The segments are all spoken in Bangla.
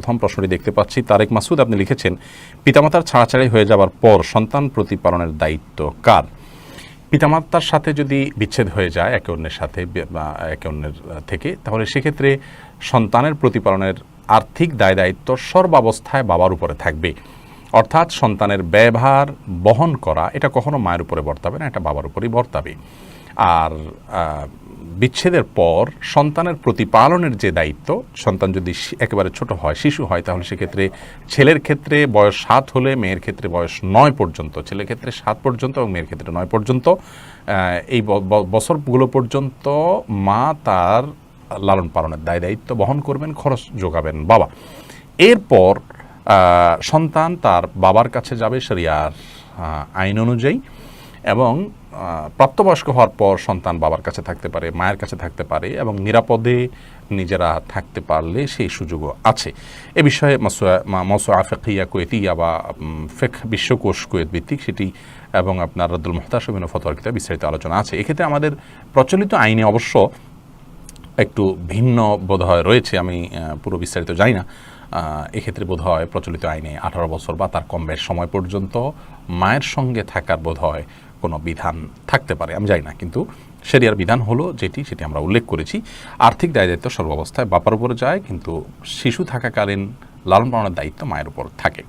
প্রথম প্রশ্নটি দেখতে পাচ্ছি। তারেক মাসুদ, আপনি লিখেছেন, পিতামাতার ছাড়াছাড়ি হয়ে যাওয়ার পর সন্তান প্রতিপালনের দায়িত্ব কার? পিতামাতার সাথে যদি বিচ্ছেদ হয়ে যায় একে অন্যের সাথে, বে- একে অন্যের থেকে, তাহলে সেক্ষেত্রে সন্তানের প্রতিপালনের আর্থিক দায় দায়িত্ব সর্বাবস্থায় বাবার উপরে থাকবে। অর্থাৎ সন্তানের ব্যবহার বহন করা, এটা কখনো মায়ের উপরে বর্তাবে না, এটা বাবার উপরেই বর্তাবে। আর বিচ্ছেদের পর সন্তানের প্রতিপালনের যে দায়িত্ব সন্তান যদি একেবারে ছোট হয় শিশু হয় তাহলে সেক্ষেত্রে ছেলের ক্ষেত্রে বয়স সাত হলে মেয়ের ক্ষেত্রে বয়স নয় পর্যন্ত ছেলের ক্ষেত্রে সাত পর্যন্ত এবং মেয়ের ক্ষেত্রে নয় পর্যন্ত এই বছরগুলো পর্যন্ত মা তার লালন পালনের দায় দায়িত্ব বহন করবেন খরচ যোগাবেন বাবা। এরপর সন্তান তার বাবার কাছে যাবে শরিয়ার আহ, আইন অনুযায়ী। এবং প্রাপ্তবয়স্ক হওয়ার পর সন্তান বাবার কাছে থাকতে পারে, মায়ের কাছে থাকতে পারে এবং নিরাপদে নিজেরা থাকতে পারলে সেই সুযোগও আছে। এ বিষয়ে মসুয়া ফেকিয়া কুয়েতিয়া বা ফেক, বিশ্বকোষ কুয়েত ভিত্তিক সেটি এবং আপনার রদ্দুল মোহতাসবিন ফতোয়ার কিতাব বিস্তারিত আলোচনা আছে। এক্ষেত্রে আমাদের প্রচলিত আইনে অবশ্য একটু ভিন্ন বোধহয় রয়েছে, আমি পুরো বিস্তারিত জানি না। এক্ষেত্রে বোধহয় প্রচলিত আইনে আঠারো বছর বা তার কম বেশ সময় পর্যন্ত মায়ের সঙ্গে থাকার বোধহয় কোনো বিধান থাকতে পারে, আমি জানি না। কিন্তু সেরিয়ার বিধান হলো যেটি, সেটি আমরা উল্লেখ করেছি। আর্থিক দায় দায়িত্ব সর্বাবস্থায় বাপার উপরে যায়, কিন্তু শিশু থাকাকালীন লালন পালনের দায়িত্ব মায়ের উপর থাকে।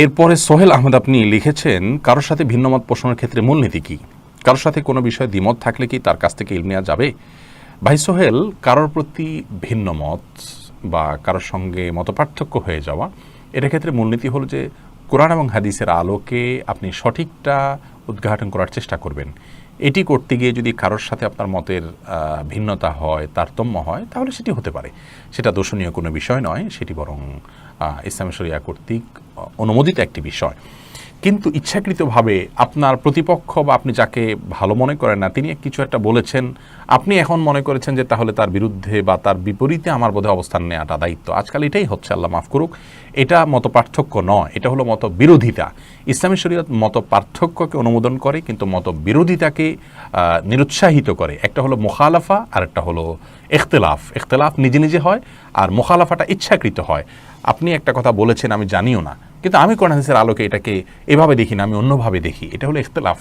এরপরে সোহেল আহমেদ আপনি লিখেছেন, কারোর সাথে ভিন্নমত পোষণের ক্ষেত্রে মূলনীতি কী? কারোর সাথে কোনো বিষয়ে দ্বিমত থাকলে কি তার কাছ থেকে ইল নেওয়া যাবে? ভাই সোহেল, কারোর প্রতি ভিন্ন মত বা কারোর সঙ্গে মতপার্থক্য হয়ে যাওয়া এটা ক্ষেত্রে মূলনীতি হলো যে কোরআন এবং হাদিসের আলোকে আপনি সঠিকটা উদ্ঘাটন করার চেষ্টা করবেন। এটি করতে গিয়ে যদি কারোর সাথে আপনার মতের ভিন্নতা হয়, তারতম্য হয়, তাহলে সেটি হতে পারে। সেটা দর্শনীয় কোনো বিষয় নয়, সেটি বরং ইসলাম শরিয়া কর্তৃক অনুমোদিত একটি বিষয়। কিন্তু ইচ্ছাকৃতভাবে আপনার প্রতিপক্ষ বা আপনি যাকে ভালো মনে করেন না, তিনি কিছু একটা বলেছেন। আপনি এখন মনে করেছেন যে তাহলে তার বিরুদ্ধে বা তার বিপরীতে আমার বোধহয় অবস্থান নেওয়াটা দায়িত্ব। আজকাল এটাই হচ্ছে আল্লাহ মাফ করুক, এটা মত পার্থক্য নয়, এটা হলো মত বিরোধিতা ইসলামী শরীয়ত মত পার্থক্যকে অনুমোদন করে, কিন্তু মত বিরোধিতাকে নিরুৎসাহিত করে। একটা হলো মোখালাফা আর একটা হলো এখতেলাফ এখতেলাফ নিজে নিজে হয়, আর মোখালাফাটা ইচ্ছাকৃত হয়। আপনি একটা কথা বলেছেন, আমি জানিও না। কিন্তু আমি কোরআন হাদিসের আলোকে এটাকে এভাবে দেখি না, আমি অন্যভাবে দেখি। এটা হলো ইখতলাফ।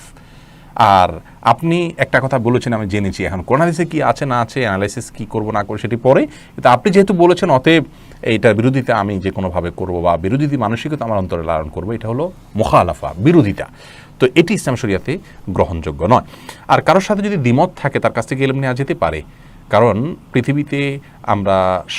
আর আপনি একটা কথা বলেছেন, আমি জেনেছি এখন। কোরআন হাদিসে কী আছে, না আছে অ্যানালাইসিস কী করব, না করব, সেটি পরে। কিন্তু আপনি যেহেতু বলেছেন, অতএব এইটার বিরোধিতা আমি যে কোনোভাবে করব বা বিরোধী মানসিকতা আমার অন্তরে লালন করব, এটা হলো মোখালাফা, বিরোধিতা। তো এটি ইসলাম শরিয়াতে গ্রহণযোগ্য নয়। আর কারোর সাথে যদি দ্বিমত থাকে, তার কাছ থেকে এলেম নেওয়া যেতে পারে। কারণ পৃথিবীতে আমরা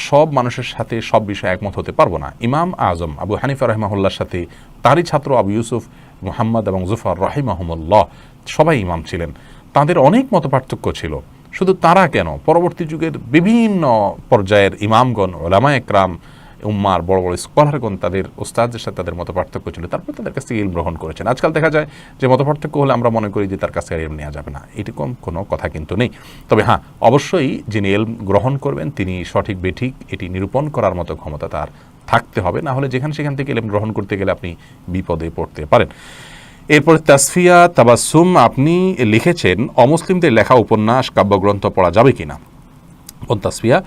সব মানুষের সাথে সব বিষয়ে একমত হতে পারব না। ইমাম আজম, আবু হানিফা রহমাহুল্লার সাথে, তারই ছাত্র আবু ইউসুফ, মোহাম্মদ এবং জুফার রাহিমাহমুল্লাহ, সবাই ইমাম ছিলেন। তাদের অনেক মত পার্থক্য ছিল। শুধু তারা কেন? পরবর্তী যুগের বিভিন্ন পর্যায়ের ইমামগণ ওলামা একরাম উম্মার বড় বড় স্কলারগণ তাদের ওস্তাদের সাথে তাদের মত পার্থক্য ছিল। তারপর তাদের কাছ থেকে ইলম গ্রহণ করেছেন। আজকাল দেখা যায় যে মত পার্থক্য হলে আমরা মনে করি যে তার কাছ থেকে ইলম নেওয়া যাবে না। এরকম কোনো কথা কিন্তু নেই। তবে হ্যাঁ অবশ্যই যিনি এলম গ্রহণ করবেন, তিনি সঠিক, বেঠিক এটি নিরূপণ করার মতো ক্ষমতা তার থাকতে হবে। না হলে যেখানে সেখান থেকে এলম গ্রহণ করতে গেলে আপনি বিপদে পড়তে পারেন। এরপর তাসফিয়া তাবাসুম আপনি লিখেছেন, অমুসলিমদের লেখা উপন্যাস, কাব্যগ্রন্থ পড়া যাবে কিনা? বোন তাসফিয়া,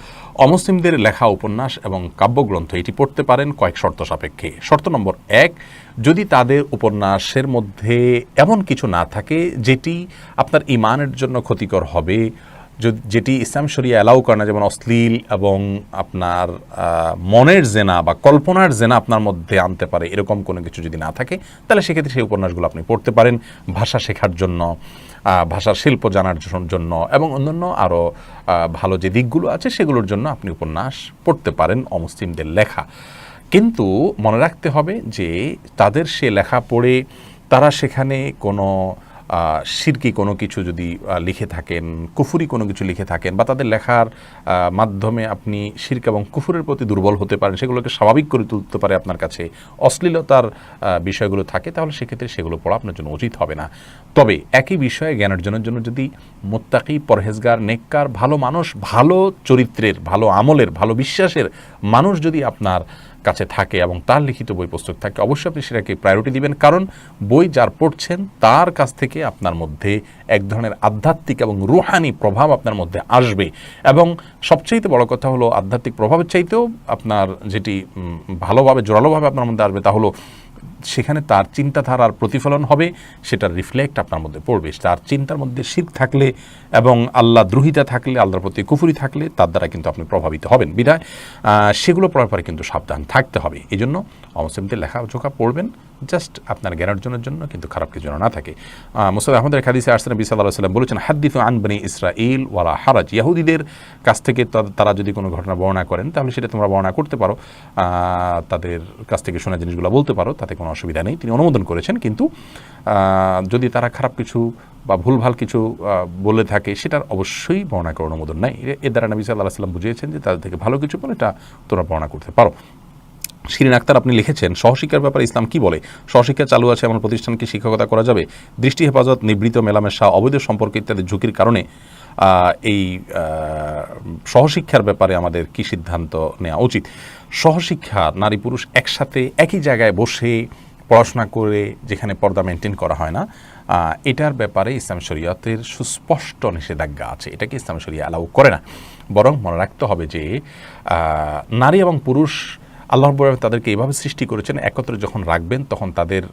অমুসলিমদের লেখা উপন্যাস এবং কাব্যগ্রন্থ এটি পড়তে পারেন কয়েক শর্ত সাপেক্ষে। শর্ত নম্বর এক, যদি তাদের উপন্যাসের মধ্যে এমন কিছু না থাকে যেটি আপনার ইমানের জন্য ক্ষতিকর হবে যেটি ইসলাম শরিয়া অ্যালাউ করে না, যেমন অশ্লীল এবং আপনার মনের জেনা বা কল্পনার জেনা আপনার মধ্যে আনতে পারে, এরকম কোনো কিছু যদি না থাকে, তাহলে সেক্ষেত্রে সেই উপন্যাসগুলো আপনি পড়তে পারেন ভাষা শেখার জন্য ভাষার শিল্প জানার জন্য এবং অন্যান্য আরও ভালো যে দিকগুলো আছে সেগুলোর জন্য আপনি উপন্যাস পড়তে পারেন অমুসলিমদের লেখা। কিন্তু মনে রাখতে হবে যে তাদের সে লেখা পড়ে তারা সেখানে কোনো শিরকি কোনো কিছু যদি লিখে থাকেন, কুফুরি কোনো কিছু লিখে থাকেন, বা তাদের লেখার মাধ্যমে আপনি শির্ক এবং কুফুরের প্রতি দুর্বল হতে পারেন, সেগুলোকে স্বাভাবিক করে তুলতে পারে আপনার কাছে অশ্লীলতার বিষয়গুলো থাকে, তাহলে সেক্ষেত্রে সেগুলো পড়া আপনার জন্য উচিত হবে না। তবে একই বিষয়ে জ্ঞান অর্জনের জন্য যদি মোত্তাকি, পরহেজগার, নেককার, ভালো মানুষ, ভালো চরিত্রের, ভালো আমলের, ভালো বিশ্বাসের মানুষ যদি আপনার কাছে থাকে এবং তার লিখিত বই পুস্তক থাকে, অবশ্যই আপনি সেটাকে প্রায়োরিটি দিবেন। কারণ বই যার পড়ছেন, তার কাছ থেকে আপনার মধ্যে এক ধরনের আধ্যাত্মিক এবং রুহানি প্রভাব আপনার মধ্যে আসবে। এবং সবচেয়ে বড় কথা হলো, আধ্যাত্মিক প্রভাবের চাইতেও আপনার যেটি ভালোভাবে, জোরালোভাবে আপনার মধ্যে আসবে তা হলো সেখানে তার চিন্তাধারার প্রতিফলন হবে, সেটার রিফ্লেক্ট আপনার মধ্যে পড়বে। তার চিন্তার মধ্যে শিখ থাকলে এবং আল্লাহ দ্রোহিতা থাকলে, আল্লাহর প্রতি কুফুরি থাকলে, তার দ্বারা কিন্তু আপনি প্রভাবিত হবেন। বিধায় সেগুলো পড়ার পরে কিন্তু সাবধান থাকতে হবে। এই জন্য অমুসলিমদের লেখাজোখা পড়বেন। জাস্ট আপনার জ্ঞান অর্জনের জন্য, কিন্তু খারাপ কিছু না থাকে। মুসাদ আহমদের খাদিসে আসলাম নবী সাল্লাহ সাল্লাম বলেছেন হাদ্দিত আনবানি ইসরাইল ওয়ালা হারাজ। ইয়াহুদিদের কাছ থেকে তারা যদি কোনো ঘটনা বর্ণনা করেন, তাহলে সেটা তোমরা বর্ণনা করতে পারো। তাদের কাছ থেকে শোনা জিনিসগুলো বলতে পারো, তাতে কোনো অসুবিধা নেই। তিনি অনুমোদন করেছেন, কিন্তু যদি তারা খারাপ কিছু বা ভুলভাল কিছু বলে থাকে, সেটার অবশ্যই বর্ণনা করার অনুমোদন নাই। এর দ্বারা নবী সাল্লাহ সাল্লাম বুঝিয়েছেন যে তাদের থেকে ভালো কিছু বলে এটা তোমরা বর্ণনা করতে পারো। শিরিন আক্তার, আপনি লিখেছেন সহশিক্ষার ব্যাপারে ইসলাম কি বলে? সহশিক্ষা চালু আছে এমন প্রতিষ্ঠানকে শিক্ষকতা করা যাবে? দৃষ্টি, হেফাজত, নিবৃত মেলামেশা, অবৈধ সম্পর্ক ইত্যাদি ঝুঁকির কারণে এই সহশিক্ষার ব্যাপারে আমাদের কি সিদ্ধান্ত নেওয়া উচিত? সহশিক্ষা নারী, পুরুষ একসাথে, একই জায়গায় বসে পড়াশোনা করে যেখানে পর্দা মেনটেন করা হয় না এটার ব্যাপারে ইসলাম শরীয়তের সুস্পষ্ট নিষেধাজ্ঞা আছে। এটাকে ইসলাম শরিয়া অ্যালাউ করে না? বরং মনে রাখতে হবে যে নারী এবং পুরুষ আল্লাহ রব্বুল তাদেরকে এভাবে সৃষ্টি করেছেন, একত্রে যখন রাখবেন, তখন তাদের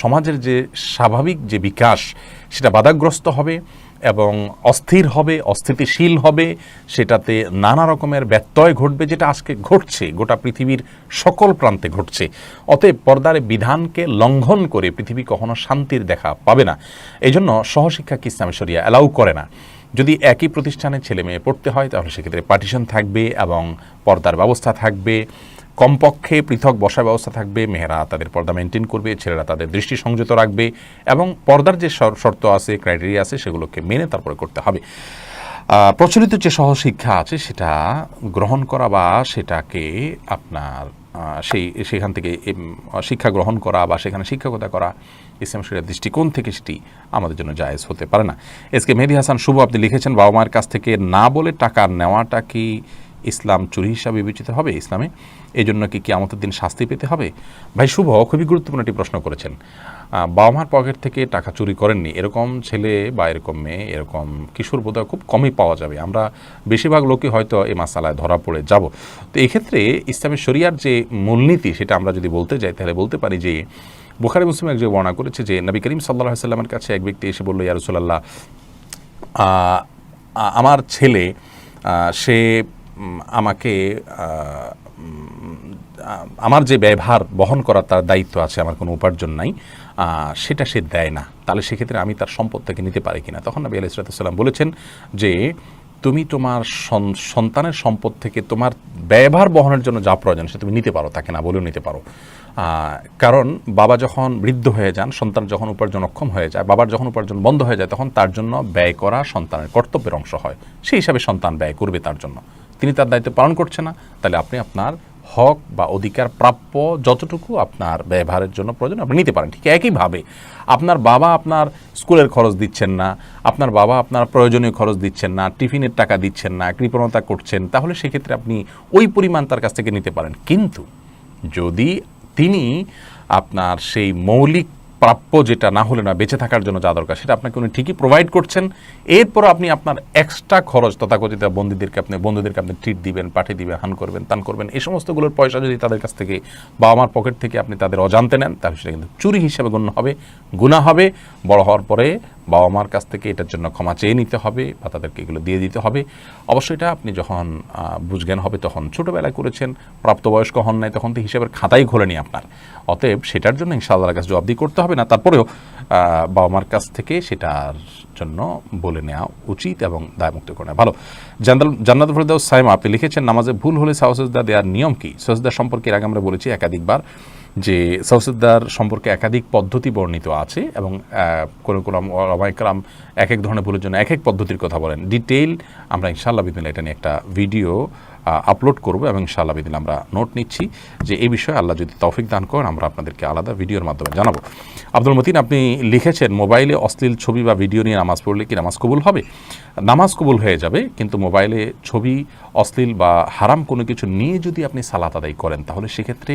সমাজের যে স্বাভাবিক যে বিকাশ, সেটা বাধাগ্রস্ত হবে এবং অস্থির হবে, অস্থিতিশীল হবে। সেটাতে নানা রকমের ব্যত্যয় ঘটবে, যেটা আজকে ঘটছে। গোটা পৃথিবীর সকল প্রান্তে ঘটছে। অতএব পর্দার বিধানকে লঙ্ঘন করে পৃথিবী কখনো শান্তির দেখা পাবে না। এই জন্য সহশিক্ষাকে ইসলাম শরিয়া অ্যালাউ করে না। যদি একই প্রতিষ্ঠানে ছেলে মেয়ে পড়তে হয়, তাহলে সেক্ষেত্রে পার্টিশন থাকবে এবং পর্দার ব্যবস্থা থাকবে। কমপক্ষে পৃথক বসার ব্যবস্থা থাকবে মেয়েরা তাদের পর্দা মেনটেন করবে, ছেলেরা তাদের দৃষ্টি সংযত রাখবে এবং পর্দার যে শর- শর্ত আছে ক্রাইটেরিয়া আছে, সেগুলোকে মেনে তারপরে করতে হবে। প্রচলিত যে সহশিক্ষা আছে, সেটা গ্রহণ করা বা সেটাকে আপনার সেই, সেখান থেকে শিক্ষা গ্রহণ করা বা সেখানে শিক্ষকতা করা, ইসলাম শরীরের দৃষ্টিকোণ থেকে সেটি আমাদের জন্য জায়েজ হতে পারে না। এসকে মেহেদি হাসান শুভ আপনি লিখেছেন, বাবা মায়ের কাছ থেকে না বলে টাকা নেওয়াটা কি ইসলাম চুরি হিসাবে বিবেচিত হবে ইসলামে। এই জন্য কি কিয়ামতের দিন শাস্তি পেতে হবে? ভাই শুভ, খুবই গুরুত্বপূর্ণ একটি প্রশ্ন করেছেন। বাবা মার পকেট থেকে টাকা চুরি করেননি। এরকম ছেলে বা এরকম মেয়ে, এরকম কিশোর বোধহয় খুব কমই পাওয়া যাবে। আমরা বেশিরভাগ লোকই হয়তো এই মাসালায় ধরা পড়ে যাব। তো এক্ষেত্রে ইসলামের শরিয়ার যে মূলনীতি, সেটা আমরা যদি বলতে যাই, তাহলে বলতে পারি যে, বুখারি মুসলিম একজন বর্ণনা করেছে যে, নবী করিম সাল্লাহ সাল্লামের কাছে এক ব্যক্তি এসে বলল ইয়ারসোল্লাহ আমার ছেলে সে আমাকে আমার যে ব্যবহার বহন করার তার দায়িত্ব আছে, আমার কোনো উপার্জন নাই সেটা সে দেয় না। তাহলে সেক্ষেত্রে আমি তার সম্পদ থেকে নিতে পারি কিনা? তখন নবী আলাইসালাম বলেছেন যে, তুমি তোমার সন্তানের সম্পদ থেকে তোমার ব্যবহার বহনের জন্য যা প্রয়োজন সে তুমি নিতে পারো, তাকে না বলেও নিতে পারো। কারণ বাবা যখন বৃদ্ধ হয়ে যান, সন্তান যখন উপার্জন অক্ষম হয়ে যায়, বাবার যখন উপার্জন বন্ধ হয়ে যায়, তখন তার জন্য ব্যয় করা সন্তানের কর্তব্যের অংশ হয়। সেই হিসাবে সন্তান ব্যয় করবে তার জন্য। তিনি তার দায়িত্ব পালন করছে না, তাহলে আপনি আপনার হক বা অধিকার প্রাপ্য যতটুকু আপনার ব্যবহারের জন্য প্রয়োজন আপনি নিতে পারেন। ঠিক একইভাবে আপনার বাবা আপনার স্কুলের খরচ দিচ্ছেন না, আপনার বাবা আপনার প্রয়োজনীয় খরচ দিচ্ছেন না, টিফিনের টাকা দিচ্ছেন না, কৃপণতা করছেন, তাহলে সেক্ষেত্রে আপনি ওই পরিমাণ তার কাছ থেকে নিতে পারেন। কিন্তু যদি তিনি আপনার সেই মৌলিক প্রাপ্য যেটা না হলে না, বেঁচে থাকার জন্য যা দরকার, সেটা আপনাকে উনি ঠিকই প্রোভাইড করছেন। এরপর আপনি আপনার এক্সট্রা খরচ, তথাকথিত বন্দীদেরকে আপনি, বন্ধুদেরকে আপনি ট্রিট দিবেন, পাঠিয়ে দিবেন, হান করবেন, তান করবেন, এই সমস্তগুলোর পয়সা যদি তাদের কাছ থেকে বা আমার পকেট থেকে আপনি তাদের অজান্তে নেন, তাহলে সেটা কিন্তু চুরি হিসাবে গণ্য হবে গুণা হবে, বড় হওয়ার পরে বাবা মার কাছ থেকে এটার জন্য ক্ষমা চেয়ে নিতে হবে বা তাদেরকে এগুলো দিয়ে দিতে হবে। অবশ্যই এটা আপনি যখন বুঝজ্ঞান হবে তখন ছোটোবেলায় করেছেন, প্রাপ্তবয়স্ক হন নাই তখন তো হিসেবের খাতাই খোলেনি আপনার। অতএব সেটার জন্য ইনশাআল্লাহর কাছে জবাবদি করতে হবে না। তারপরেও বাবা মার কাছ থেকে সেটার জন্য বলে নেওয়া উচিত এবং দায়মুক্ত করে নেওয়া। ভালো। জান্নাত জান্নাত ফরিদাউ সাইমা, আপনি লিখেছেন, নামাজে ভুল হলে সাহসদা দেওয়ার নিয়ম কি? সহসদা সম্পর্কে এর আগে আমরা বলেছি একাধিকবার। যে সৌসুদ্দার সম্পর্কে একাধিক পদ্ধতি বর্ণিত আছে এবং কোনো কোনো এক এক ধরনের ভুলের জন্য এক এক পদ্ধতির কথা বলেন। ডিটেইল আমরা ইনশাআল্লাহ বিদিন এটা নিয়ে একটা ভিডিও আপলোড করব এবং ইনশাআল্লাহ বিদিন আমরা নোট নিচ্ছি যে এই বিষয়ে আল্লাহ যদি তৌফিক দান করেন, আমরা আপনাদেরকে আলাদা ভিডিওর মাধ্যমে জানাব। আব্দুল মতিন, আপনি লিখেছেন, মোবাইলে অশ্লীল ছবি বা ভিডিও নিয়ে নামাজ পড়লে কি নামাজ কবুল হবে? নামাজ কবুল হয়ে যাবে, কিন্তু মোবাইলে ছবি, অশ্লীল বা হারাম কোনো কিছু নিয়ে যদি আপনি সালাত আদায় করেন, তাহলে সেক্ষেত্রে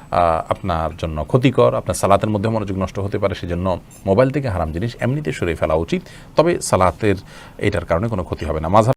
আপনার জন্য ক্ষতিকর, আপনার সালাতের মধ্যে মনোযোগ নষ্ট হতে পারে, সেজন্য মোবাইল থেকে হারাম জিনিস এমনিতে সরিয়ে ফেলা উচিত। তবে সালাতের, এটার কারণে কোনো ক্ষতি হবে না। মাঝাব